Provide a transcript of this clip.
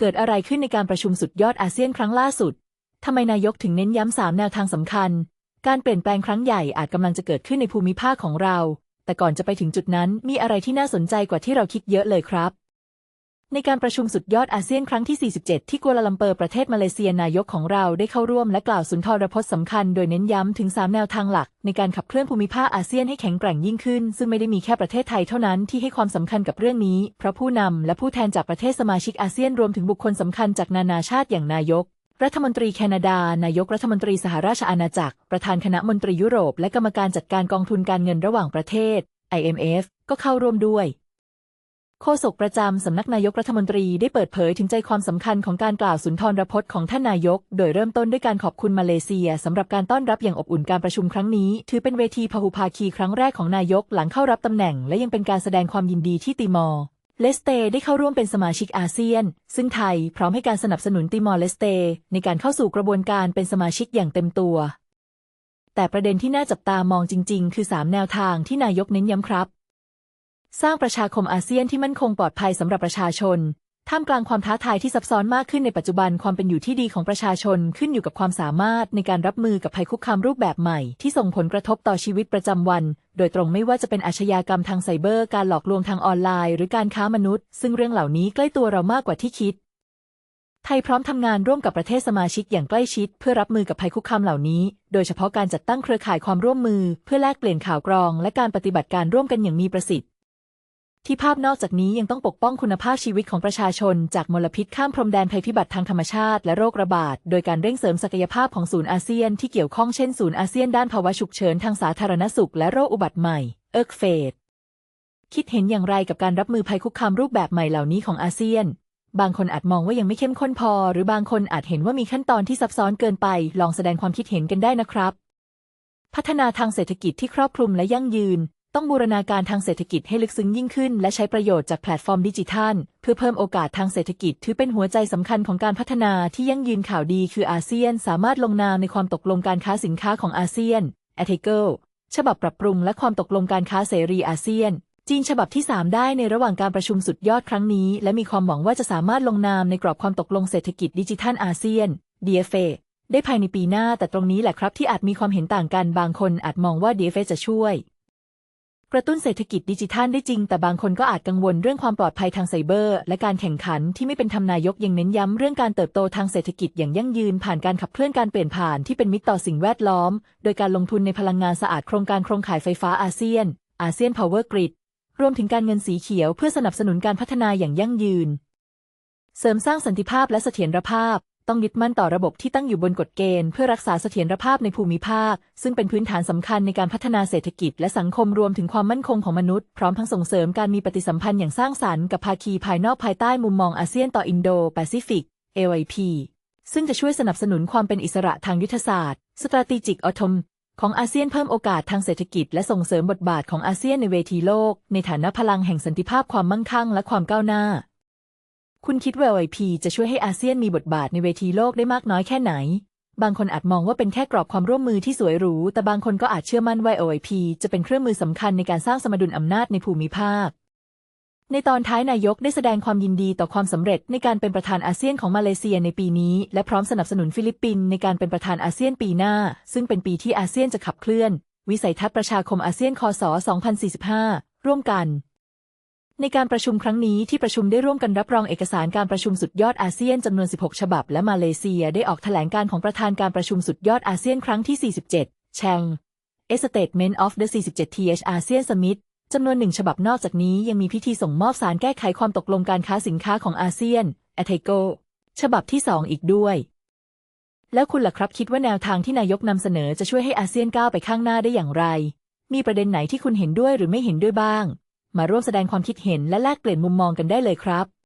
เกิดอะไรขึ้นในการประชุมสุดยอดอาเซียนครั้งล่าสุด ทำไมนายกถึงเน้นย้ำสามแนวทางสำคัญ การเปลี่ยนแปลงครั้งใหญ่อาจกำลังจะเกิดขึ้นในภูมิภาคของเรา แต่ก่อนจะไปถึงจุดนั้นมีอะไรที่น่าสนใจกว่าที่เราคิดเยอะเลยครับ ในการประชุมสุดยอดอาเซียนครั้งที่ 47 ที่กัวลาลัมเปอร์ประเทศมาเลเซียนายกของเราได้เข้าร่วมและกล่าวสุนทรพจน์สำคัญโดยเน้นย้ำถึง 3 แนวทางหลัก ในการขับเคลื่อนภูมิภาคอาเซียนให้แข็งแกร่งยิ่งขึ้น ซึ่งไม่ได้มีแค่ประเทศไทยเท่านั้นที่ให้ความสำคัญกับเรื่องนี้ เพราะผู้นำและผู้แทนจากประเทศสมาชิกอาเซียนรวมถึงบุคคลสำคัญจากนานาชาติอย่างนายกรัฐมนตรีแคนาดา นายกรัฐมนตรีสหราชอาณาจักร ประธานคณะมนตรียุโรป และกรรมการจัดการกองทุนการเงินระหว่างประเทศ IMF ก็เข้าร่วมด้วย โฆษกประจำสำนักนายกรัฐมนตรีได้เปิดเผยถึงใจความสำคัญของการกล่าวสุนทรพจน์ของท่านนายก โดยเริ่มต้นด้วยการขอบคุณมาเลเซียสำหรับการต้อนรับอย่างอบอุ่นการประชุมครั้งนี้ ถือเป็นเวทีพหุภาคีครั้งแรกของนายกหลังเข้ารับตำแหน่ง และยังเป็นการแสดงความยินดีที่ติมอร์เลสเตได้เข้าร่วมเป็นสมาชิกอาเซียน ซึ่งไทยพร้อมให้การสนับสนุนติมอร์เลสเตในการเข้าสู่กระบวนการเป็นสมาชิกอย่างเต็มตัว แต่ประเด็นที่น่าจับตามองจริง ๆ คือ 3 แนวทางที่นายกเน้นย้ำครับ สร้างประชาคมอาเซียนที่มั่นคงปลอดภัยสำหรับประชาชน ท่ามกลางความท้าทายที่ซับซ้อนมากขึ้นในปัจจุบันความเป็นอยู่ที่ดีของประชาชนขึ้นอยู่กับความสามารถในการรับมือกับภัยคุกคามรูปแบบใหม่ ที่ส่งผลกระทบต่อชีวิตประจำวัน โดยตรงไม่ว่าจะเป็นอาชญากรรมทางไซเบอร์ การหลอกลวงทางออนไลน์ หรือการค้ามนุษย์ ซึ่งเรื่องเหล่านี้ใกล้ตัวเรามากกว่าที่คิดไทยพร้อมทำงานร่วมกับประเทศสมาชิกอย่างใกล้ชิด เพื่อรับมือกับภัยคุกคามเหล่านี้ โดยเฉพาะการจัดตั้งเครือข่ายความร่วมมือ เพื่อแลกเปลี่ยนข่าวกรอง และการปฏิบัติการร่วมกันอย่างมีประสิทธิ ที่ภาพนอกจากนี้ยังต้องปกป้องคุณภาพชีวิตของประชาชน จากมลพิษข้ามพรมแดนภัยพิบัติทางธรรมชาติและโรคระบาด โดยการเร่งเสริมศักยภาพของศูนย์อาเซียนที่เกี่ยวข้องเช่นศูนย์อาเซียนด้านภาวะฉุกเฉินทางสาธารณสุขและโรคอุบัติใหม่ เอิร์กเฟดคิดเห็นอย่างไรกับการรับมือภัยคุกคามรูปแบบใหม่เหล่านี้ของอาเซียน บางคนอาจมองว่ายังไม่เข้มข้นพอ หรือบางคนอาจเห็นว่ามีขั้นตอนที่ซับซ้อนเกินไป ลองแสดงความคิดเห็นกันได้นะครับ พัฒนาทางเศรษฐกิจที่ครอบคลุมและยั่งยืน ต้องบูรณาการทางเศรษฐกิจให้ลึกซึ้งยิ่งขึ้น และใช้ประโยชน์จากแพลตฟอร์มดิจิทัล เพื่อเพิ่มโอกาสทางเศรษฐกิจ ถือเป็นหัวใจสำคัญของการพัฒนาที่ยั่งยืนข่าวดีคืออาเซียน สามารถลงนามในความตกลงการค้าสินค้าของอาเซียน a t e c o ฉบับปรับปรุงและความตกลงการค้าเสรีอาเซียน จีนฉบับที่ 3 ได้ในระหว่างการประชุมสุดยอดครั้งนี้ และมีความหวังว่าจะสามารถลงนามในกรอบความตกลงเศรษฐกิจดิจิทัลอาเซียน DFA ได้ภายในปีหน้า แต่ตรงนี้แหละครับที่อาจมีความเห็นต่างกันบางคนอาจมองว่า DFA จะช่วย กระตุ้นเศรษฐกิจดิจิทัลได้จริง แต่บางคนก็อาจกังวลเรื่องความปลอดภัยทางไซเบอร์ และการแข่งขันที่ไม่เป็นธรรมนายกยังเน้นย้ำเรื่องการเติบโตทางเศรษฐกิจอย่างยั่งยืน ผ่านการขับเคลื่อนการเปลี่ยนผ่านที่เป็นมิตรต่อสิ่งแวดล้อม โดยการลงทุนในพลังงานสะอาดโครงการโครงข่ายไฟฟ้าอาเซียนอาเซียนพาวเวอร์กริดรวมถึงการเงินสีเขียวเพื่อสนับสนุนการพัฒนาอย่างยั่งยืน เสริมสร้างสันติภาพและเสถียรภาพ ต้องยึดมั่นต่อระบบที่ตั้งอยู่บนกฎเกณฑ์เพื่อรักษาเสถียรภาพในภูมิภาค ซึ่งเป็นพื้นฐานสำคัญในการพัฒนาเศรษฐกิจ และสังคมรวมถึงความมั่นคงของมนุษย์ พร้อมทั้งส่งเสริมการมีปฏิสัมพันธ์อย่างสร้างสรรค์กับภาคีภายนอกภายใต้มุมมองอาเซียนต่ออินโดแปซิฟิก AIP ซึ่งจะช่วยสนับสนุนความเป็นอิสระทางยุทธศาสตร์ strategic autom ของอาเซียนเพิ่มโอกาสทางเศรษฐกิจ และส่งเสริมบทบาทของอาเซียนในเวทีโลก ในฐานะพลังแห่งสันติภาพความมั่งคั่งและความก้าวหน้า คุณคิดว่า OIP จะช่วยให้อาเซียนมีบทบาทในเวทีโลกได้มากน้อยแค่ไหน บางคนอาจมองว่าเป็นแค่กรอบความร่วมมือที่สวยหรู แต่บางคนก็อาจเชื่อมั่นว่า OIP จะเป็นเครื่องมือสำคัญในการสร้างสมดุลอำนาจในภูมิภาค ในตอนท้ายนายกได้แสดงความยินดีต่อความสำเร็จในการเป็นประธานอาเซียนของมาเลเซียในปีนี้ และพร้อมสนับสนุนฟิลิปปินส์ในการเป็นประธานอาเซียนปีหน้า ซึ่งเป็นปีที่อาเซียนจะขับเคลื่อน วิสัยทัศน์ประชาคมอาเซียนคศ 2045 ร่วมกัน ในการประชุมครั้งนี้ที่ประชุมได้ร่วมกันรับรองเอกสารการประชุมสุดยอดอาเซียนจำนวน 16 ฉบับ และมาเลเซียได้ออกแถลงการของประธานการประชุมสุดยอดอาเซียนครั้งที่ 47 แชง A Statement of the 47 TH ASEAN Summit จำนวนหนึ่งฉบับนอกจากนี้ยังมีพิธีส่งมอบสารแก้ไขความตกลงการค้าสินค้าของอาเซียน a t e c o ฉบับที่2อีกด้วย แล้วคุณล่ะครับคิดว่าแนวทางที่นายกนำเสนอจะช่วยให้อาเซียนก้าวไปข้างหน้าได้อย่างไร มีประเด็นไหนที่คุณเห็นด้วยหรือไม่เห็นด้วยบ้าง มาร่วมแสดงความคิดเห็นและแลกเปลี่ยนมุมมองกันได้เลยครับ